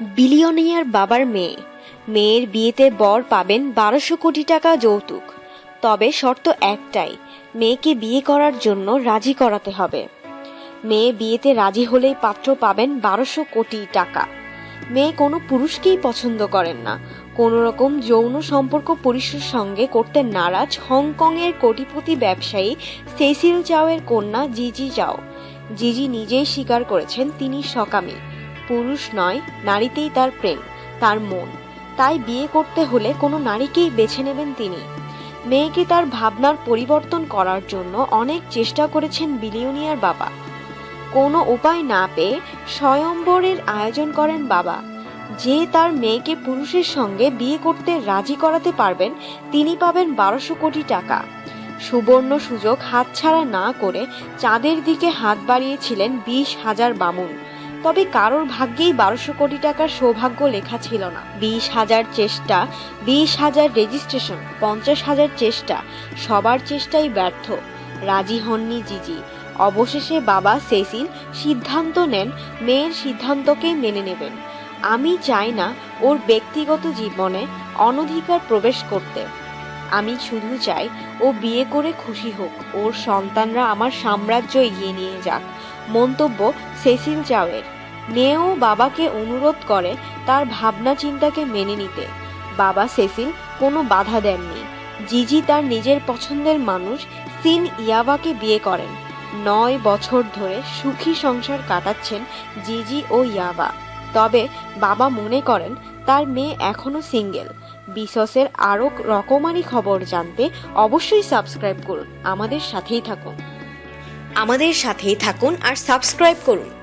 Billionaire বাবার মেয়ে। মেয়ের বিয়েতে বর পাবেন বারোশো কোটি টাকা যৌতুক। তবে শর্ত একটাই, মেয়েকে বিয়ে করার জন্য রাজি করাতে হবে। মেয়ে বিয়েতে রাজি হলেই পাত্র পাবেন বারোশো কোটি টাকা। মেয়ে কোনো পুরুষকেই পছন্দ করেন না। কোনো রকম যৌন সম্পর্ক পুরুষের সঙ্গে করতে নারাজ হংকংয়ের কোটিপতি ব্যবসায়ী সেসিল চাওয়ের কন্যা জিজি চাও। জিজি নিজেই স্বীকার করেছেন তিনি সকামী। পুরুষ নয়, নারীতেই তার প্রেম, তার মন। তাই বিয়ে করতে হলে কোনো নারীকেই বেছে নেবেন তিনি। মেয়েকে তার ভাবনার পরিবর্তন করার জন্য অনেক চেষ্টা করেছেন বিলিয়নিয়ার বাবা। কোনো উপায় না পেয়ে স্বয়ম্বরের আয়োজন করেন বাবা। যে তার মেয়েকে পুরুষের সঙ্গে বিয়ে করতে রাজি করাতে পারবেন, তিনি পাবেন বারোশো কোটি টাকা। সুবর্ণ সুযোগ হাতছাড়া না করে চাঁদের দিকে হাত বাড়িয়েছিলেন বিশ হাজার বামুন। তবে কারোর ভাগ্যেই বারোশো কোটি টাকার সৌভাগ্য লেখা ছিল না। বিশ হাজার চেষ্টা, বিশ হাজার রেজিস্ট্রেশন, পঞ্চাশ হাজার চেষ্টা, সবার চেষ্টাই ব্যর্থ। রাজি হননি জিজি। অবশেষে বাবা সেসিল সিদ্ধান্ত নেন, মেয়ের সিদ্ধান্তকে মেনে নেবেন। আমি চাই না ওর ব্যক্তিগত জীবনে অনধিকার প্রবেশ করতে। আমি শুধু চাই ও বিয়ে করে খুশি হোক। ওর সন্তানরা আমার সাম্রাজ্য এগিয়ে নিয়ে যাক। মন্তব্য সেসিল চাওয়ের। মেয়েও বাবাকে অনুরোধ করে তার ভাবনা চিন্তাকে মেনে নিতে। বাবা সেসিল কোনো বাধা দেননি। জিজি তার নিজের পছন্দের মানুষ সিন ইয়াবাকে বিয়ে করেন। নয় বছর ধরে সুখী সংসার কাটাচ্ছেন জিজি ও ইয়াবা। তবে বাবা মনে করেন তার মেয়ে এখনও সিঙ্গেল। বিসসের আরও রকমারি খবর জানতে অবশ্যই সাবস্ক্রাইব করুন। আমাদের সাথেই থাকুন। আমাদের সাথেই থাকুন আর সাবস্ক্রাইব করুন।